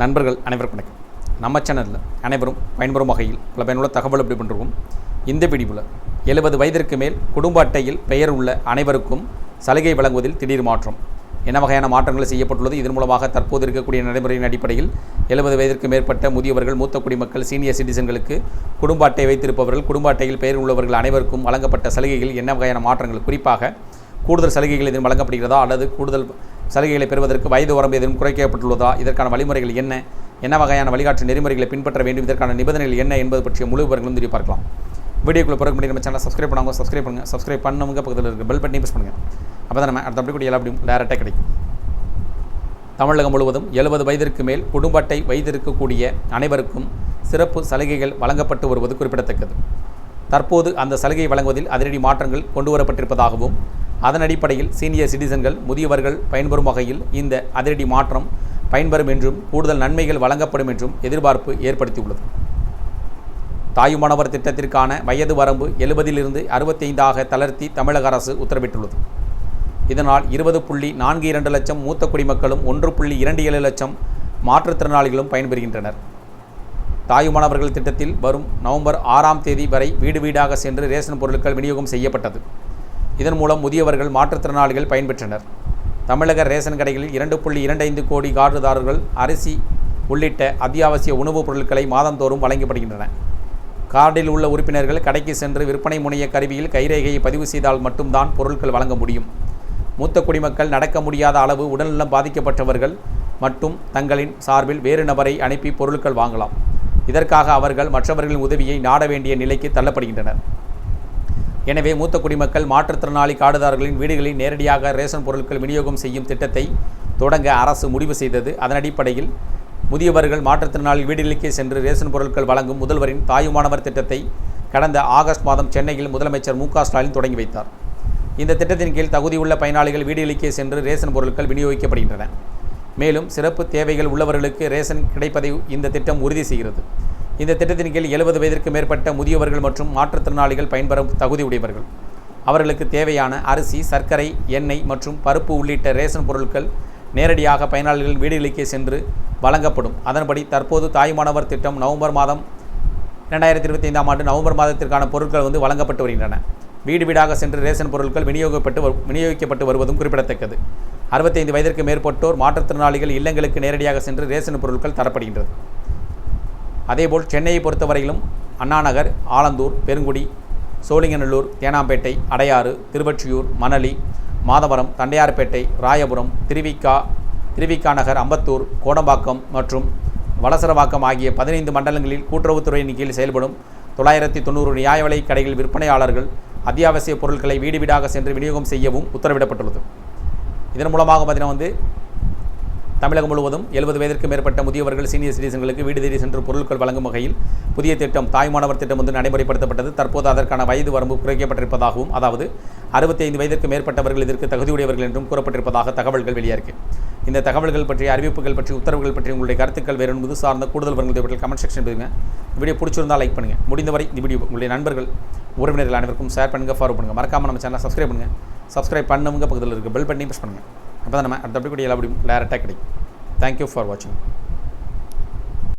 நண்பர்கள் அனைவருக்கும் வணக்கம். நம்ம சேனலில் அனைவரும் பயன்பெறும் வகையில் பல பயனுள்ள தகவல் எப்படி பண்ணுறோம் இந்த பிடிப்பில் எழுபது வயதிற்கு மேல் குடும்ப அட்டையில் பெயர் உள்ள அனைவருக்கும் சலுகை வழங்குவதில் திடீர் மாற்றம். என்ன வகையான மாற்றங்கள் செய்யப்பட்டுள்ளது? இதன் மூலமாக தற்போது இருக்கக்கூடிய நடைமுறையின் அடிப்படையில் எழுபது வயதிற்கு மேற்பட்ட முதியவர்கள் மூத்த குடிமக்கள் சீனியர் சிட்டிசன்களுக்கு குடும்ப அட்டை வைத்திருப்பவர்கள் குடும்ப அட்டையில் பெயர் உள்ளவர்கள் அனைவருக்கும் வழங்கப்பட்ட சலுகைகள் என்ன வகையான மாற்றங்கள்? குறிப்பாக கூடுதல் சலுகைகள் எதுவும் வழங்கப்படுகிறதா? அல்லது கூடுதல் சலுகைகளை பெறுவதற்கு வயது வரம்பு எதுவும் குறைக்கப்பட்டுள்ளதா? இதற்கான வழிமுறைகள் என்ன? என்ன வகையான வழிகாட்டு நெறிமுறைகளை பின்பற்ற வேண்டும்? இதற்கான நிபந்தனைகள் என்ன என்பது பற்றிய முழு விவரங்களும் தெரிய பார்க்கலாம். வீடியோக்குள்ள பிறகு முன்னாடி நம்ம சேனல் சப்ஸ்கிரைப் பண்ணாங்க சப்ஸ்கிரைப் பண்ணுங்கள் சப்ஸ்கிரைப் பண்ணவங்க பக்கத்தில் இருக்க பெல் பட்டனையும் ப்ரெஸ் பண்ணுங்கள் அப்போ தான் நம்ம அடுத்த அப்படி கூட எல்லா அப்படியும் டேரெக்டாக கிடைக்கும். தமிழகம் முழுவதும் எழுபது வயதிற்கு மேல் குடும்ப அட்டை வைத்திருக்கக்கூடிய அனைவருக்கும் சிறப்பு சலுகைகள் வழங்கப்பட்டு வருவது குறிப்பிடத்தக்கது. தற்போது அந்த சலுகை வழங்குவதில் அதிரடி மாற்றங்கள் கொண்டுவரப்பட்டிருப்பதாகவும் அதன் அடிப்படையில் சீனியர் சிட்டிசன்கள் முதியவர்கள் பயன்பெறும் வகையில் இந்த அதிரடி மாற்றம் பயன்பெறும் என்றும் கூடுதல் நன்மைகள் வழங்கப்படும் என்றும் எதிர்பார்ப்பு ஏற்படுத்தியுள்ளது. தாயுமானவர் திட்டத்திற்கான வயது வரம்பு எழுபதிலிருந்து அறுபத்தைந்தாக தளர்த்தி தமிழக அரசு உத்தரவிட்டுள்ளது. இதனால் இருபது புள்ளி நான்கு இரண்டு லட்சம் மூத்த குடிமக்களும் ஒன்று புள்ளி இரண்டு ஏழு லட்சம் மாற்றுத்திறனாளிகளும் பயன்பெறுகின்றனர். தாயுமானவர்கள் திட்டத்தில் வரும் நவம்பர் ஆறாம் தேதி வரை வீடு வீடாக சென்று ரேஷன் பொருட்கள் விநியோகம் செய்யப்பட்டது. இதன் மூலம் முதியவர்கள் மாற்றுத்திறனாளிகள் பயன்பெற்றனர். தமிழக ரேஷன் கடைகளில் இரண்டு புள்ளி இரண்டு ஐந்து கோடி கார்டுதாரர்கள் அரிசி உள்ளிட்ட அத்தியாவசிய உணவுப் பொருட்களை மாதந்தோறும் வழங்கப்படுகின்றன. கார்டில் உள்ள உறுப்பினர்கள் கடைக்கு சென்று விற்பனை முனைய கருவியில் கைரேகையை பதிவு செய்தால் மட்டும்தான் பொருட்கள் வழங்க முடியும். மூத்த குடிமக்கள் நடக்க முடியாத அளவு உடல்நலம் பாதிக்கப்பட்டவர்கள் மட்டும் தங்களின் சார்பில் வேறு நபரை அனுப்பி பொருட்கள் வாங்கலாம். இதற்காக அவர்கள் மற்றவர்களின் உதவியை நாட வேண்டிய நிலைக்கு தள்ளப்படுகின்றனர். எனவே மூத்த குடிமக்கள் மாற்றுத்திறனாளி காடுதாரர்களின் வீடுகளில் நேரடியாக ரேஷன் பொருட்கள் விநியோகம் செய்யும் திட்டத்தை தொடங்க அரசு முடிவு செய்தது. அதன் அடிப்படையில் முதியவர்கள் மாற்றுத்திறனாளி வீடுகளுக்கே சென்று ரேஷன் பொருட்கள் வழங்கும் முதல்வரின் தாயுமானவர் திட்டத்தை கடந்த ஆகஸ்ட் மாதம் சென்னையில் முதலமைச்சர் மு ஸ்டாலின் தொடங்கி வைத்தார். இந்த திட்டத்தின் கீழ் தகுதியுள்ள பயனாளிகள் வீடுகளுக்கே சென்று ரேஷன் பொருட்கள் விநியோகிக்கப்படுகின்றன. மேலும் சிறப்பு தேவைகள் உள்ளவர்களுக்கு ரேஷன் கிடைப்பதை இந்த திட்டம் உறுதி செய்கிறது. இந்த திட்டத்தின் கீழ் எழுபது வயதிற்கு மேற்பட்ட முதியவர்கள் மற்றும் மாற்றுத்திறனாளிகள் பயன்பெறும் தகுதியுடையவர்கள். அவர்களுக்கு தேவையான அரிசி சர்க்கரை எண்ணெய் மற்றும் பருப்பு உள்ளிட்ட ரேஷன் பொருட்கள் நேரடியாக பயனாளிகள் வீடுகளுக்கே சென்று வழங்கப்படும். அதன்படி தற்போது தாய்மானவர் திட்டம் நவம்பர் மாதம் ரெண்டாயிரத்தி இருபத்தி ஐந்தாம் ஆண்டு நவம்பர் மாதத்திற்கான பொருட்கள் வந்து வழங்கப்பட்டு வருகின்றன. வீடு வீடாக சென்று ரேஷன் பொருட்கள் விநியோகப்பட்டு விநியோகிக்கப்பட்டு வருவதும் குறிப்பிடத்தக்கது. அறுபத்தைந்து வயதிற்கு மேற்பட்டோர் மாற்றுத்திறனாளிகள் இல்லங்களுக்கு நேரடியாக சென்று ரேஷன் பொருட்கள் தரப்படுகின்றது. அதேபோல் சென்னையை பொறுத்தவரையிலும் அண்ணாநகர் ஆலந்தூர் பெருங்குடி சோழிங்கநல்லூர் தேனாம்பேட்டை அடையாறு திருவொற்றியூர் மணலி மாதவரம் தண்டையார்பேட்டை ராயபுரம் திருவிக்கா திருவிக்கா நகர் அம்பத்தூர் கோடம்பாக்கம் மற்றும் வலசரவாக்கம் ஆகிய பதினைந்து மண்டலங்களில் கூட்டுறவுத்துறையின் கீழ் செயல்படும் தொள்ளாயிரத்தி தொண்ணூறு நியாய விலை கடைகள் விற்பனையாளர்கள் அத்தியாவசிய பொருட்களை வீடு வீடாக சென்று விநியோகம் செய்யவும் உத்தரவிடப்பட்டுள்ளது. இதன் மூலமாக பார்த்தீங்கன்னா வந்து தமிழகம் முழுவதும் எழுபது வயதிற்கு மேற்பட்ட முதியவர்கள் சீனியர் சிட்டிசன்களுக்கு வீடு தேடி சென்று பொருட்கள் வழங்கும் வகையில் புதிய திட்டம் தாய்மானவர் திட்டம் வந்து நடைமுறைப்படுத்தப்பட்டது. தற்போது அதற்கான வயது வரம்பு குறைக்கப்பட்டிருப்பதாகவும் அதாவது அறுபத்தைந்து வயதிற்கு மேற்பட்டவர்கள் இதற்கு தகுதியுடையவர்கள் என்றும் கூறப்பட்டிருப்பதாக தகவல்கள் வெளியாகி இந்த தகவல்கள் பற்றி அறிவிப்புகள் பற்றி உத்தரவுகள் பற்றி உங்களுடைய கருத்துக்கள் வேறு என்பது சார்ந்த கூடுதல் விவரங்கள் பற்றி கமெண்ட் செக்ஷன் பண்ணுங்க வீடியோ பிடிச்சிருந்தால் லைக் பண்ணுங்கள் முடிந்தவரை இந்த வீடியோ உங்களுடைய நண்பர்கள் உறவினர்கள் அனைவருக்கும் ஷேர் பண்ணுங்கள் ஃபாலோ பண்ணுங்கள் மறக்காமல் நம்ம சேனலை சப்ஸ்கிரைப் பண்ணுங்கள் சப்ஸ்கிரைப் பண்ணவங்க பக்கத்தில் இருக்க பெல் பண்ணி ப்ரெஸ் பண்ணுங்கள் அப்போ தான் நம்ம அடுத்தபடி கூட எல்லா வீடியோ டேரெக்டாக கிடைக்கும். தேங்க்யூ ஃபார் வாட்சிங்